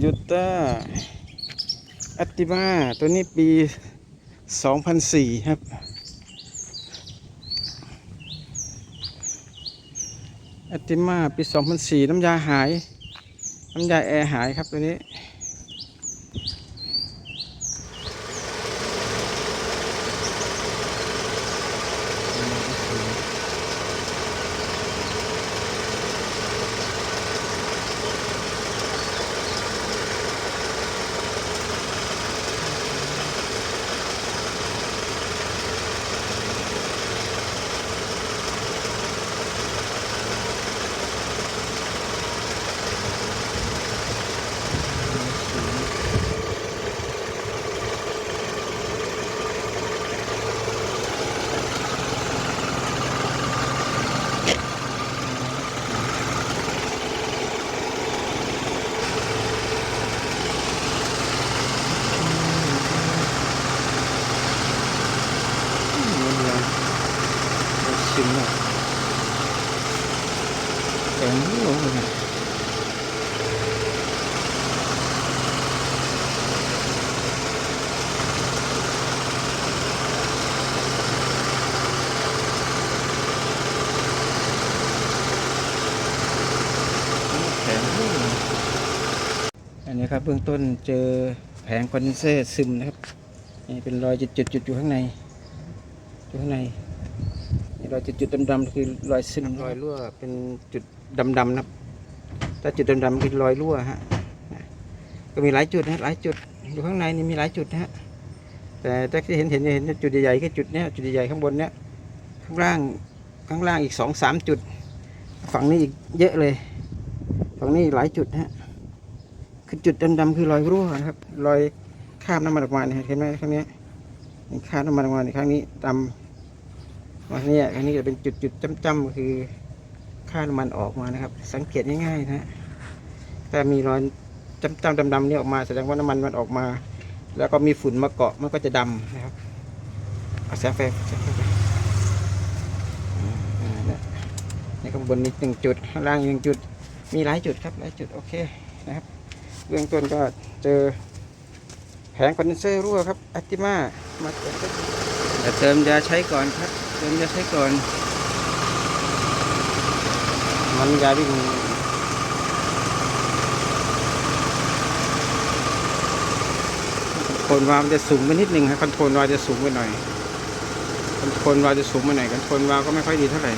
โยต้าอัติมาตัวนี้ปี 2004 ครับอัติมาปี 2004 น้ำยาหาย น้ำยาแอร์หายครับตัวนี้ ซึมแล้ว แข็งลงเลยอันนี้ครับเบื้องต้นเจอแผงคอนเดนเซอร์ซึมนะครับนี่เป็นรอยจุดๆๆอยู่ข้างในอยู่ข้างในนี่รอยจุดๆดำๆคือรอยซึมรอยรั่วเป็นจุด ดำๆนะครับถ้าจุดดำๆคือรอยรั่วฮะก็มีหลายจุดนะหลายจุดอยู่ข้างในนี่มีหลายจุดนะฮะแต่ถ้าที่เห็นเห็นเห็นจุดใหญ่ๆก็จุดเนี้ยจุดใหญ่ๆข้างบนเนี้ยข้างล่างข้างล่างอีกสองสามจุด ฝั่งนี้อีกเยอะเลย ฝั่งนี้หลายจุดนะฮะคือจุดดำๆคือรอยรั่วนะครับ รอยคราบน้ำมันออกมาเนี่ยเห็นไหมข้างนี้ยคาบน้ำมันออกมาในข้างนี้ดำอันนี้อันนี้จะเป็นจุดๆจ้ำๆคือ ค่าน้ำมันออกมานะครับ สังเกตง่ายๆนะฮะถ้ามีรอยจ้ำๆดำๆนี่ออกมาแสดงว่าน้ำมันมันออกมา แล้วก็มีฝุ่นมาเกาะมันก็จะดำนะครับเอาแสงไฟงนี่ข้างบนนี้หนึ่งจุดข้างล่างหนึ่งจุด มีหลายจุดครับหลายจุดโอเคนะครับเบื้องต้นก็เจอแผงคอนเดนเซอร์รั่วครับอัติมามาเติมยาใช้ก่อนครับเติมยาใช้ก่อน มันยาวิ่งคอนวาวมันจะสูงไปนิดนึงครับคอนโทรลวาวจะสูงไปหน่อยคอนโทรลวาวจะสูงไปหน่อยคอนโทรลวาวก็ไม่ค่อยดีเท่าไหร่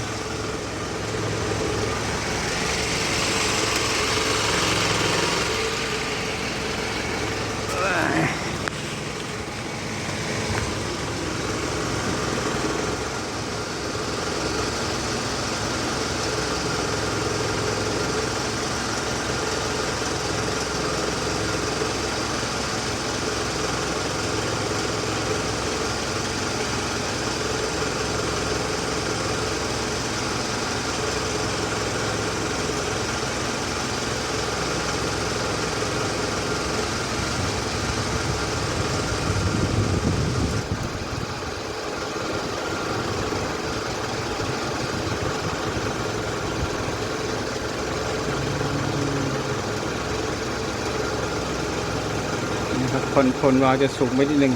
นะคนคอนวาวจะสูงไปนิดนึง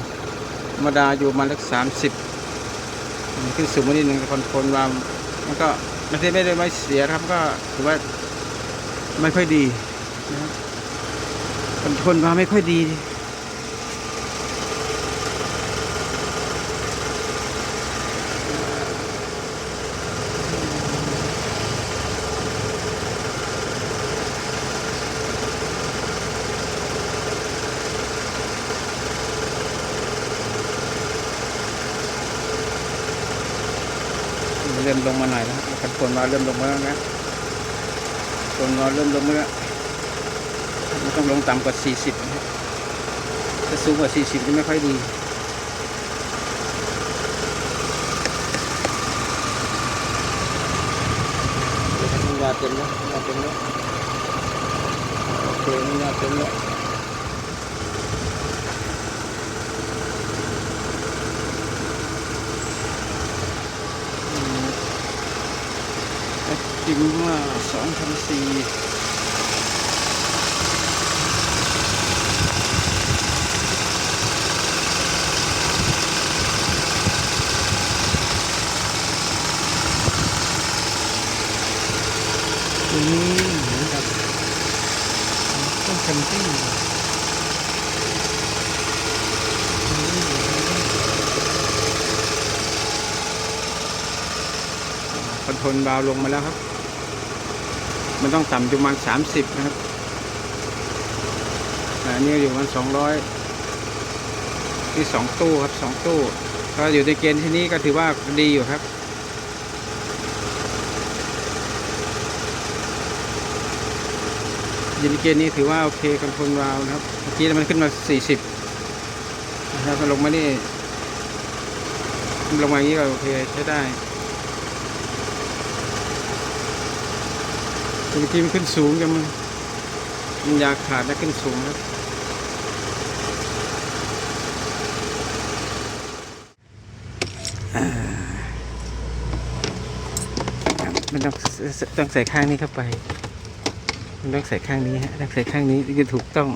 ธรรมดาอยู่มาสักสามสิบขึ้นสูงไปนิดนึงคอนโทรลวาวมันก็ไม่ได้ไม่ได้ไม่เสียครับก็ถือว่าไม่ค่อยดีนะครับคอนวาวไม่ค่อยดี เริ่มลงมาหน่อยแล้วครับคันนมาเริ่มลงมาแล้วนะฝนมาเริ่มลงมาแล้วมันต้องลงต่ำกว่า 40นะครับถ้าสูงกว่า 40จะไม่ค่อยดียาเต็มแล้วยาเต็มแล้วโอเคมันยาเต็มแล้ว จิมว่าสองพันสี่ตัวนี้เหมือนกับต้นแคมปิ้งคอนโทรลเบาลงมาแล้วครับ มันต้องต่ำอยู่ประมาณสามสิบนะครับอ่าอันนี้อยู่ประมาณสองร้อยที่สองตู้ครับสองตู้ ก็อยู่ในเกณฑ์ที่นี้ก็ถือว่าดีอยู่ครับอยู่ในเกณฑ์นี้ถือว่าโอเคคอนโทรลวาวนะครับเมื่อกี้มันขึ้นมาสี่สิบนะครับลงมานี่ลงมาอย่างนี้ก็โอเคใช้ได้ บางทีมันขึ้นสูงจะมันมันอยากขาดแล้วขึ้นสูงครับอ่าครับมันต้องต้องใส่ข้างนี้เข้าไป มันต้องใส่ข้างนี้ฮะต้องใส่ข้างนี้ถึงจะถูกต้อง